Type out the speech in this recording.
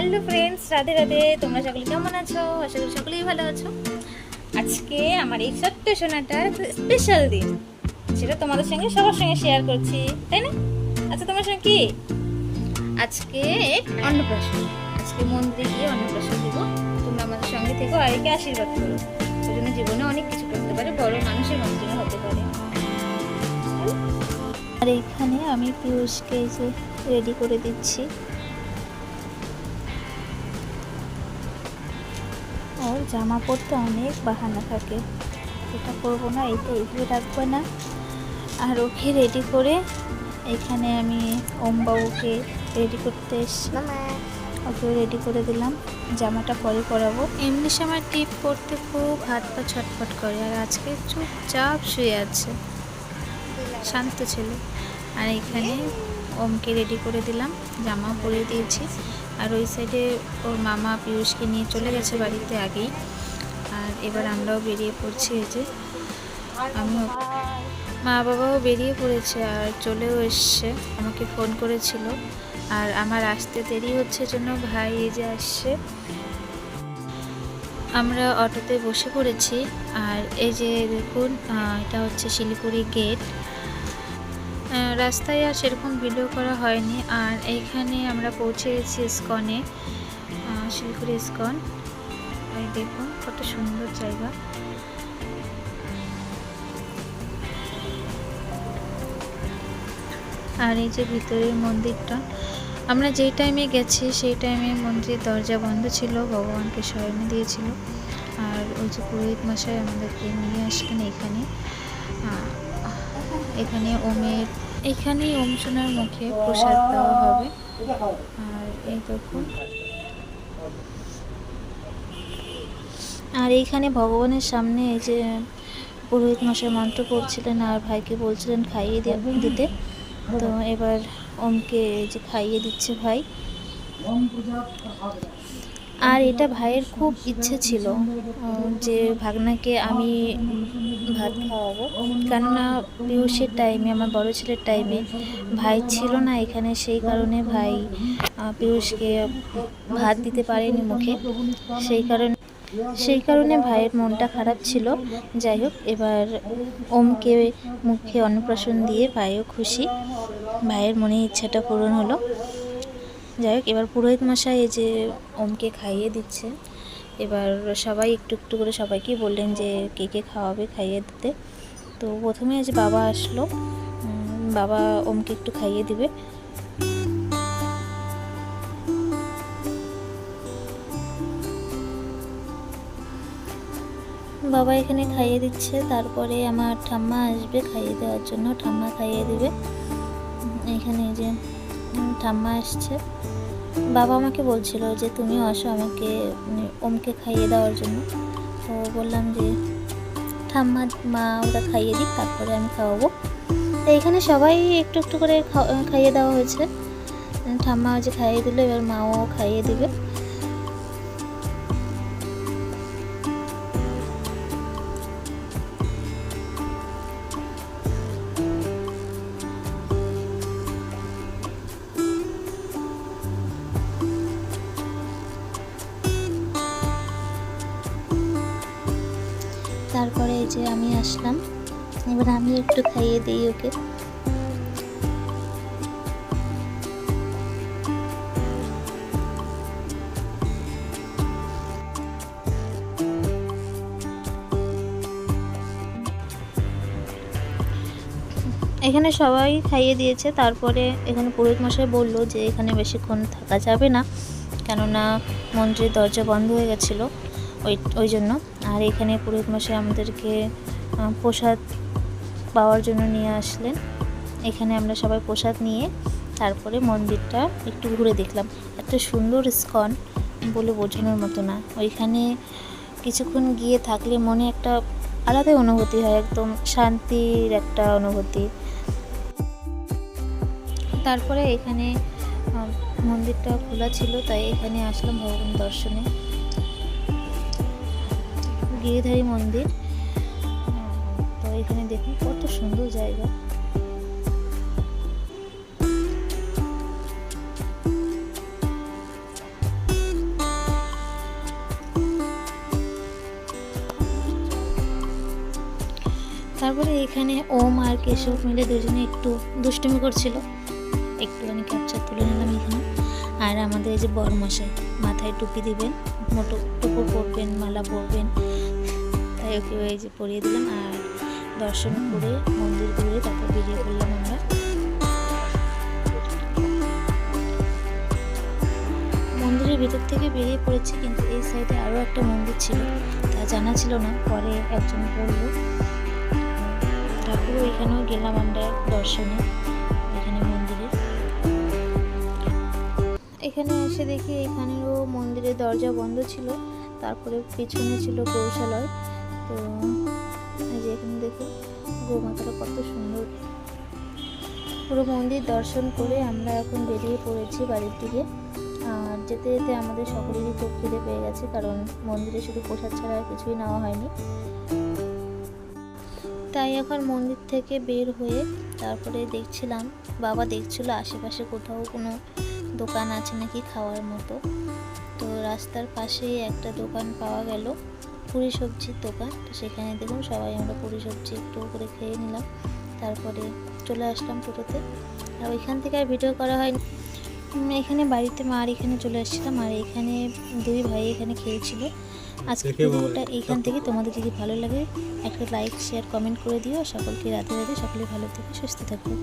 Hello friends Radhe Radhe. তোমরা সকলে কেমন আছো? আশা করি সকলেই ভালো আছো। আজকে আমার এই ছোট্ট সোনাটার স্পেশাল দিন। সেটা তোমাদের সঙ্গে সবার সঙ্গে শেয়ার করছি, তাই না? আচ্ছা তোমার সঙ্গে কি? আজকে অন্নপ্রাশন। আজকে মন্দিরে গিয়ে অন্নপ্রাশন দিব। তোমরা আমাদের সঙ্গে থেকো আর আশীর্বাদ করো। সেজন্য জীবনে অনেক কিছু করতে পারে, বড় মানুষের মন্দিরে হতে পারে। আর এখানে আমি পিয়ুষকে এই যে রেডি করে দিচ্ছি। ওর জামা পরতে অনেক বাহানা থাকে। এটা করব না, এটা এইভাবে রাখব না। আর ওকে রেডি করে এখানে আমি ওমবাবুকে রেডি করতে এসছি। ওকে রেডি করে দিলাম, জামাটা পরে পরাবো। এমনি সময় টিপ পরতে খুব হাত পা ছটফট করে, আর আজকে চুপচাপ শুয়ে আছে। শান্ত ছিল। আর এখানে ওমকে রেডি করে দিলাম, জামা পরিয়ে দিয়েছি। আর ওই সাইডে ওর মামা পিয়ুষকে নিয়ে চলে গেছে বাড়িতে আগেই। আর এবার আমরাও বেরিয়ে পড়ছি এই যে। আমিও মা বাবাও বেরিয়ে পড়েছে আর চলেও এসছে। আমাকে ফোন করেছিল। আর আমার আসতে দেরি হচ্ছে জন্য ভাই এই যে আসছে। আমরা অটোতে বসে পড়েছি। আর এই যে দেখুন এটা হচ্ছে শিলিগুড়ি গেট। রাস্তায় আর সেরকম ভিডিও করা হয়নি। আর এইখানে আমরা পৌঁছে গেছি ইস্কনে শিলিগুড়ি ইস্কন। দেখুন, কত সুন্দর জায়গা। আর এই যে ভিতরের মন্দিরটা, আমরা যেই টাইমে গেছি, সেই টাইমে মন্দিরের দরজা বন্ধ ছিল, ভগবানকে শয়নে দিয়েছিল। আর ওই যে পুরোহিত মশাই আমাদেরকে নিয়ে আসলেন এখানে। এখানে ওমের, এখানেই ওম সোনার মুখে প্রসাদ দেওয়া হবে। আর এই দেখুন। আর এইখানে ভগবানের সামনে এই যে পুরোহিত মশাই মন্ত্র পড়ছিলেন আর ভাইকে বলছিলেন খাইয়ে দিতে। তো এবার ওমকে যে খাইয়ে দিচ্ছে ভাই। আর এটা ভাইয়ের খুব ইচ্ছে ছিল যে ভাগনাকে আমি ভাত খাওয়াবো। কেননা পিয়ুষের টাইমে আমার বড় ছেলের টাইমে ভাই ছিল না এখানে সেই কারণে ভাই আহ, পিয়ুষকে ভাত দিতে পারেনি মুখে। সেই কারণে সেই কারণে ভাইয়ের মনটা খারাপ ছিল। যাই হোক এবার ওমকে মুখে অন্নপ্রাশন দিয়ে ভাইও খুশি। ভাইয়ের মনে ইচ্ছাটা পূরণ হলো। যাই হোক, এবার পুরোহিত মশাই এই যে ওমকে খাইয়ে দিচ্ছে। এবার সবাই একটু একটু করে সবাইকে বললেন যে কে কে খাওয়াবে খাইয়ে দিতে। তো প্রথমে যে বাবা আসলো। বাবা ওমকে একটু খাইয়ে দিবে। বাবা এখানে খাইয়ে দিচ্ছে। তারপরে আমার ঠাম্মা আসবে খাইয়ে দেওয়ার জন্য। ঠাম্মা খাইয়ে দিবে। এখানে যে ঠাম্মা আসছে বাবা আমাকে বলছিল যে তুমি আসো আমাকে মানে ওমকে খাইয়ে দেওয়ার জন্য। তো বললাম যে, ঠাম্মা, মা ওটা খাইয়ে দিক, তারপরে আমি খাওয়াবো। তো এখানে সবাই একটু একটু করে খাইয়ে দেওয়া হয়েছে। ঠাম্মা যে খাইয়ে দিল, এবার মাও খাইয়ে দিবে। তারপরে এই যে আমি আসলাম। এবার আমি একটু খাইয়ে দিই ওকে। এখানে সবাই খাইয়ে দিয়েছে। তারপরে এখানে পুরোহিত মশাই বলল যে এখানে বেশিক্ষণ থাকা যাবে না। কেননা মন্দিরের দরজা বন্ধ হয়ে গেছিল। ওই ওই জন্য। আর এখানে পুরোহিত মশাই আমাদেরকে প্রসাদ পাওয়ার জন্য নিয়ে আসলেন। এখানে আমরা সবাই প্রসাদ নিয়ে তারপরে মন্দিরটা একটু ঘুরে দেখলাম। এত সুন্দর স্কন বলে বোঝানোর মতো না। ওইখানে কিছুক্ষণ গিয়ে থাকলে মনে একটা আলাদাই অনুভূতি হয়, একদম শান্তির একটা অনুভূতি। তারপরে এখানে মন্দিরটা খোলা ছিল, তাই এখানে আসলাম ভগবান দর্শনে। গিরিধারী মন্দির। তো এখানে দেখুন কত সুন্দর জায়গা। তারপরে এখানে ওম আর কেশব মিলে দুজনে একটু দুষ্টুমি করছিল। একটুখানি মানে ক্যাপচার তুলে নিলাম এখানে। আর আমাদের এই যে বড় মশাই মাথায় টুপি দিবেন, মোটো টুকু পরবেন, মালা পরবেন তাই ওকে এই যে পরিয়ে দিলাম আর দর্শন করে, মন্দির ঘুরে তারপর বেরিয়ে পড়লাম আমরা। মন্দিরের ভেতর থেকে বেরিয়ে পড়েছি কিন্তু এই সাইডে আরও একটা মন্দির ছিল, তা জানা ছিল না। পরে একজন বলল তারপরে এখানেও গেলাম আমরা দর্শনে, এখানে মন্দিরে। এখানে এসে দেখি এখানেও মন্দিরের দরজা বন্ধ ছিল, তারপরে পিছনে ছিল গৌশালয়। তো যে এখানে গোমাতাটা কত সুন্দর। পুরো মন্দির দর্শন করে আমরা এখন বেরিয়ে পড়েছি বাড়ির দিকে। আর যেতে যেতে আমাদের সকলেরই খুব খিদে পেয়ে গেছে, কারণ মন্দিরে শুধু প্রসাদ ছাড়া আর কিছুই নেওয়া হয়নি। তাই এখন মন্দির থেকে বের হয়ে তারপরে দেখছিলাম, বাবা দেখছিল আশেপাশে কোথাও কোনো দোকান আছে নাকি খাওয়ার মতো। তো রাস্তার পাশেই একটা দোকান পাওয়া গেল। পুরি সবজির দোকান। তো সেখানে দেখুন সবাই আমরা পুরি সবজি একটু করে খেয়ে নিলাম। তারপরে চলে আসলাম টোটোতে। আর ওইখান থেকে আর ভিডিও করা হয়নি। এখানে বাড়িতে মা আর এখানে চলে আসছিলাম আর এখানে দুই ভাই এখানে খেয়েছিল। আজকে ভিডিওটা এইখান থেকে। তোমাদের যদি ভালো লাগে একটা লাইক শেয়ার কমেন্ট করে দিও। সকলকে রাধে রাধে। সকলে ভালো থেকে সুস্থ থাকবে